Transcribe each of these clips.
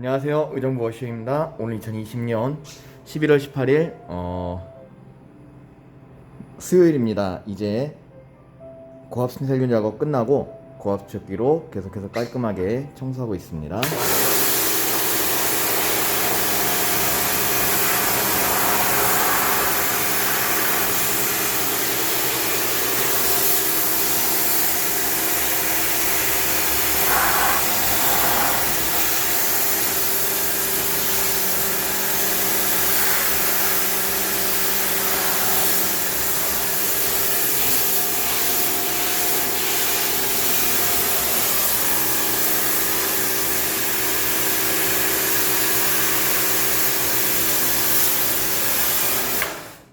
안녕하세요. 의정부 워시입니다. 오늘 2020년 11월 18일 어, 수요일입니다. 이제 고압 신살균 작업 끝나고 고압 척기로 계속해서 깔끔하게 청소하고 있습니다.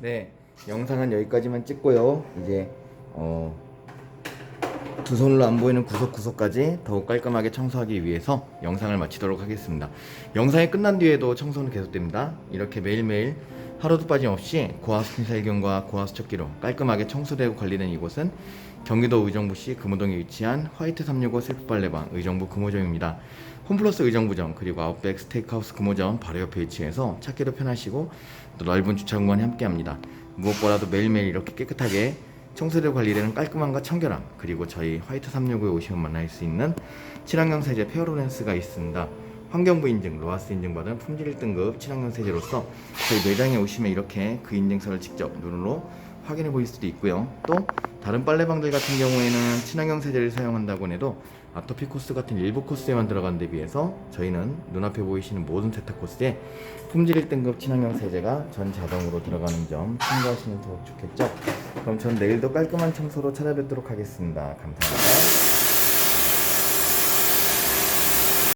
네, 영상은 여기까지만 찍고요. 이제 어, 두 손으로 안 보이는 구석구석까지 더욱 깔끔하게 청소하기 위해서 영상을 마치도록 하겠습니다. 영상이 끝난 뒤에도 청소는 계속됩니다. 이렇게 매일매일 하루도 빠짐없이 고압스킨살균과 고압수척기로 깔끔하게 청소되고 관리된 이곳은 경기도 의정부시 금호동에 위치한 화이트 365 셀프빨래방 의정부 금호점입니다. 홈플러스 의정부점 그리고 아웃백 스테이크하우스 금호점 바로 옆에 위치해서 찾기도 편하시고 또 넓은 주차 공간이 함께합니다. 무엇보다도 매일매일 이렇게 깨끗하게 청소되고 관리되는 깔끔함과 청결함 그리고 저희 화이트 365에 오시면 만날 수 있는 친환경 세제 페어로렌스가 있습니다. 환경부 인증, 로아스 인증 받은 품질 1등급 친환경 세제로서 저희 매장에 오시면 이렇게 그 인증서를 직접 눈으로 확인해 보실 수도 있고요. 또 다른 빨래방들 같은 경우에는 친환경 세제를 사용한다고 해도 아토피 코스 같은 일부 코스에만 들어간 데 비해서 저희는 눈앞에 보이시는 모든 세탁 코스에 품질 1등급 친환경 세제가 전 자동으로 들어가는 점 참고하시면 더욱 좋겠죠. 그럼 전 내일도 깔끔한 청소로 찾아뵙도록 하겠습니다. 감사합니다.